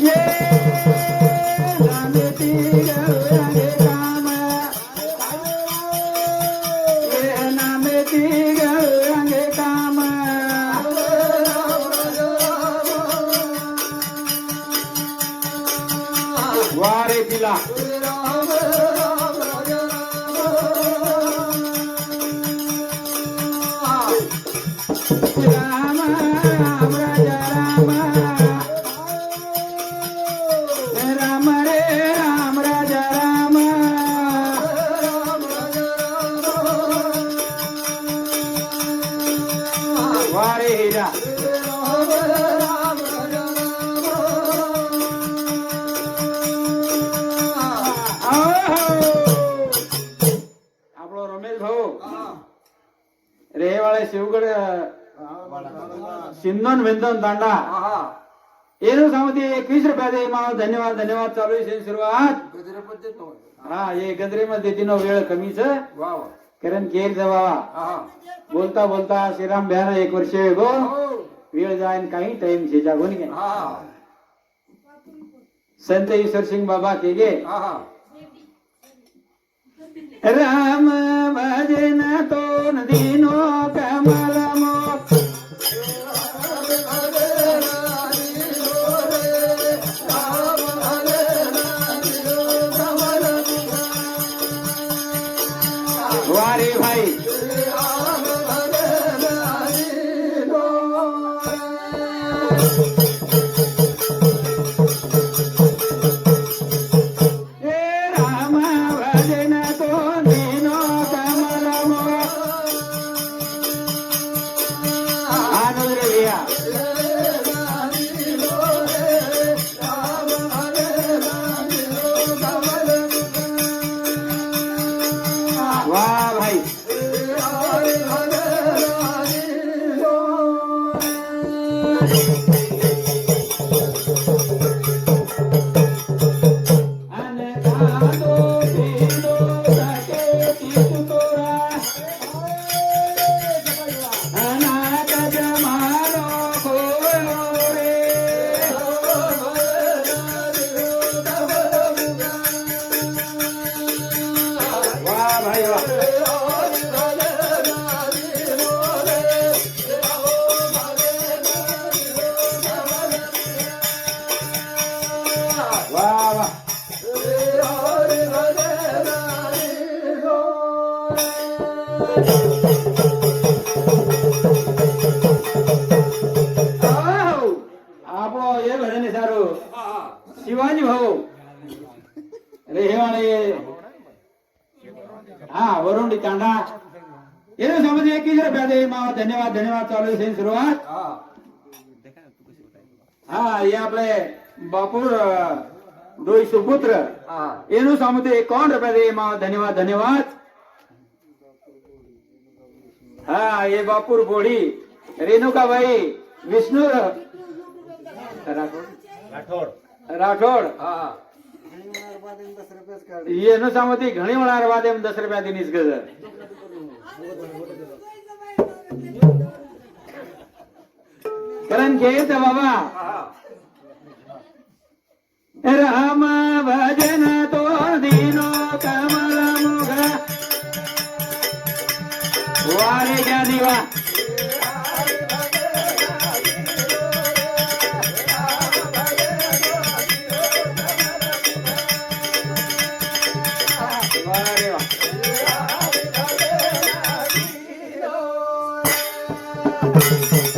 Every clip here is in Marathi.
ये नामेती गौरंगे काम ಶಿವಗಡ ಸಿಂಧನ್ ವಿಂಧನ್ ದಂಡ. ಏನು सांगते एकवीस रुपया दे माव धन्यवाद धन्यवाद चालू आहे सुरुवात हा हे मध्ये तिनं वेळ कमीच कारण केर जवा बोलता बोलता श्रीराम भ्यान एक वर्ष गो वेळ जाईन काही टाइम शेजा गोन संत ईश्वर सिंग बाबा के गे राम भजन तो दीनो शिवाजी भाऊ. अरे हे म्हणे हा वरुंडी तांडा येणं समज एक रुपया मावा? धन्यवाद धन्यवाद. चालू असेल सुरुवात. हा हे आपले बापूर डोई सुपुत्र. येणू सामते कोण रुपया दे मावा. धन्यवाद धन्यवाद. हा हे बापूर बोडी. रेणुकाबाई विष्णू. राठोड. राठोड हा. ये न सांगते घणी होणार वादे दस रुपया दिनीस गजर. कारण घे बाबा. Boom, boom, boom.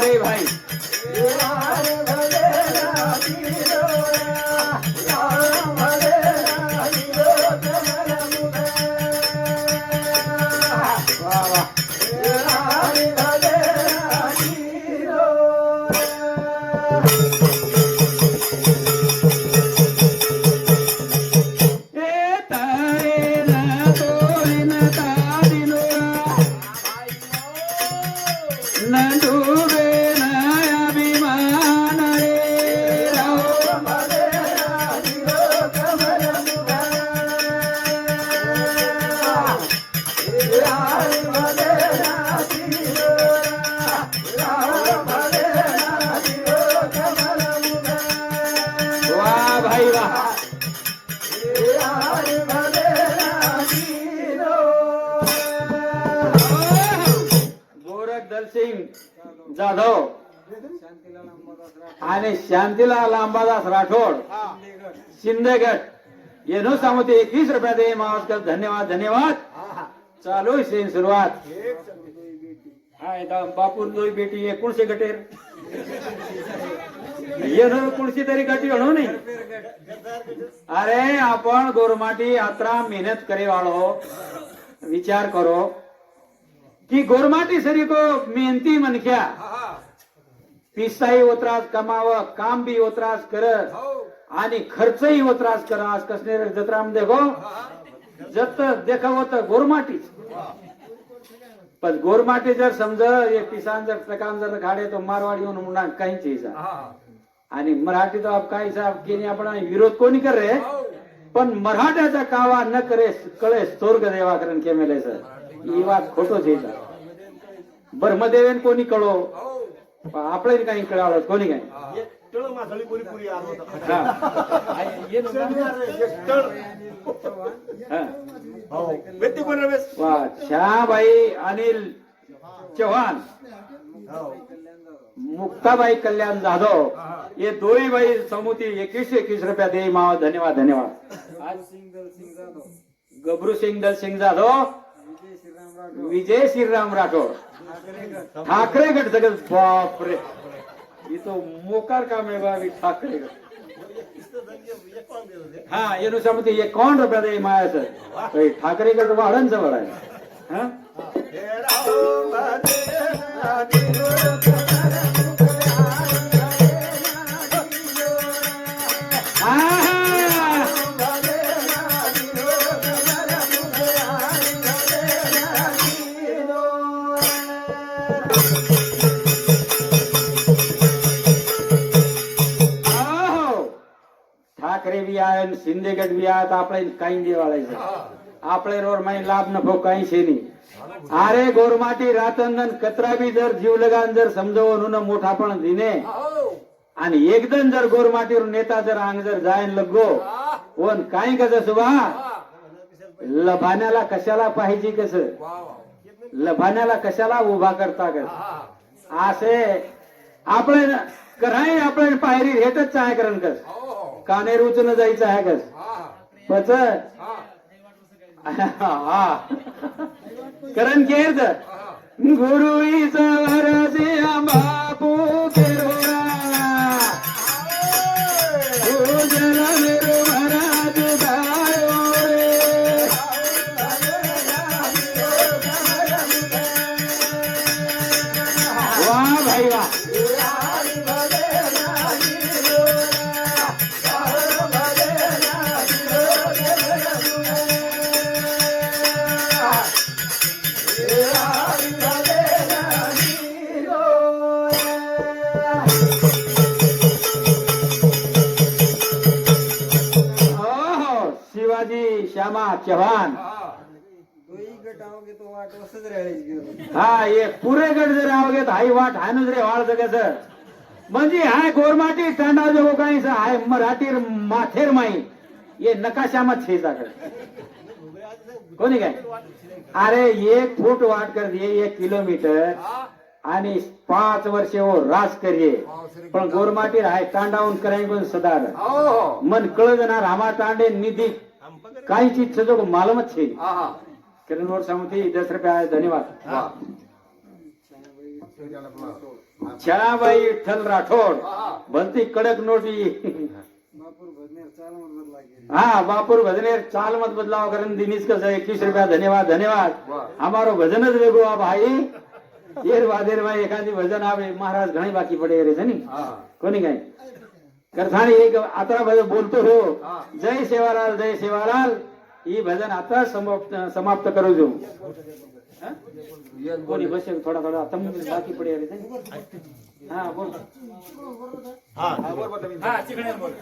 अरे भाई. जाधव. आणि शांतीलाल अंबादास राठोड. शिंदेगड. येनो ते एकवीस रुपया दे धन्यवाद धन्यवाद. चालू आहे सुरुवात. हाय एकदा बापूर दोई बेटी एकोणशे गटेर. येणं कुणशी तरी गटी म्हणू नाही. अरे आपण गोरमाटी यात्रा मेहनत करे वाळो विचार करो. कि गोरमाटी सरी को मेहनती मनख्या. पिसाई ओत्रास कमाव काम बी ओत्रास कर आणि खर्चही ओत्रास कर आज कसने जत्राम देखो. जत देखाव तर गोरमाटीच पण गोरमाटी जर समज एक किसान जर प्रकाम जर खाडे तो मारवाडी येऊन मुंडा काही चीजा आणि मराठी तो आप काही साहेब केली आपण विरोध कोणी कर? रे पण मराठ्याचा कावा न करे कळे स्वर्ग देवाकरण केमेले सर. ही वाद खोटो जे बर्मदेवेन कोणी कळो? आपल्याला काही कळावं कोणी काय तळ अनिल चव्हाण. मुक्ताबाई कल्याण जाधव. हे दोन्ही बाई समुती एकवीस एकवीस रुपया दे मावा धन्यवाद धन्यवाद. गबरू सिंग दल सिंग जाधव. विजय श्रीराम राठोड. ठाकरे गट सगळं बापरे. इथं मोकार काम आहे बाबी ठाकरे गट. हा येनुसार म्हणते हे कोण रुपयात आहे मायाच. ठाकरे गट वाढन जवळ आहे. हा. ઠાકરે બી આવે ને સિંદેગઢ બી આવે તો આપણે કઈ દેવાળે છે આપણે રોડ માં લાભ નફો કઈ છે નહીં આરે ગોરમાટી રાતંદન કતરા બી જર જીવ લગાન જર સમજવો ને મોઠા પણ દિને आणि एकदम जर गोरमाटीवर नेता जर अंग जर जायन लगो पण काय कसं सुभा? लभान्याला कशाला पाहिजे कस? लभान्याला कशाला उभा करता कस असे आपण कराय आपण पायरी हेटच चाय करण कस? कानेर उचून जायचं आहे कस पच हा. करण केर गुरु चव्हाण. गट हा एक पुरे गड जर आवगेत हाई वाट हायनुच रे वाळ जगस म्हणजे हाय गोरमाटी तांडा जो काही हाय मराठी माथेर माई. ये नकाशाમાં છે जागड कोणी काय? अरे एक फूट वाट कर दिए एक किलोमीटर. आणि पाच वर्ष वो रास करिये. पण गोरमाटी हाय तांडावून कराय पण सदार. मन कळगणार आम्हा तांडे निधी काही चीज जो मालमच છે किरणवर समिती दस रुपया धन्यवाद. छायाबाई विठ्ठल राठोड. भलती कडक नोटी. बापूर भजनेर चाल मत बदला गेली हाँ बापुर भजनेर चाल मत बदलाव करण दिनीस का एकवीस रुपया धन्यवाद धन्यवाद. हमारो भजनच वेगळो आ भाई. येर वादेर भाई एखादी भजन आवे. महाराज घणी बाकी पडे रे कोणी काय? करथाणी एक आता भजन बोलतो हो. जय सेवालाल जय सेवालाल. ही भजन आता समाप्त समाप्त करू देऊ. हा? कोणी बसेल थोडा थोडा. आता बाकी पडे हा बोल. हा. बोल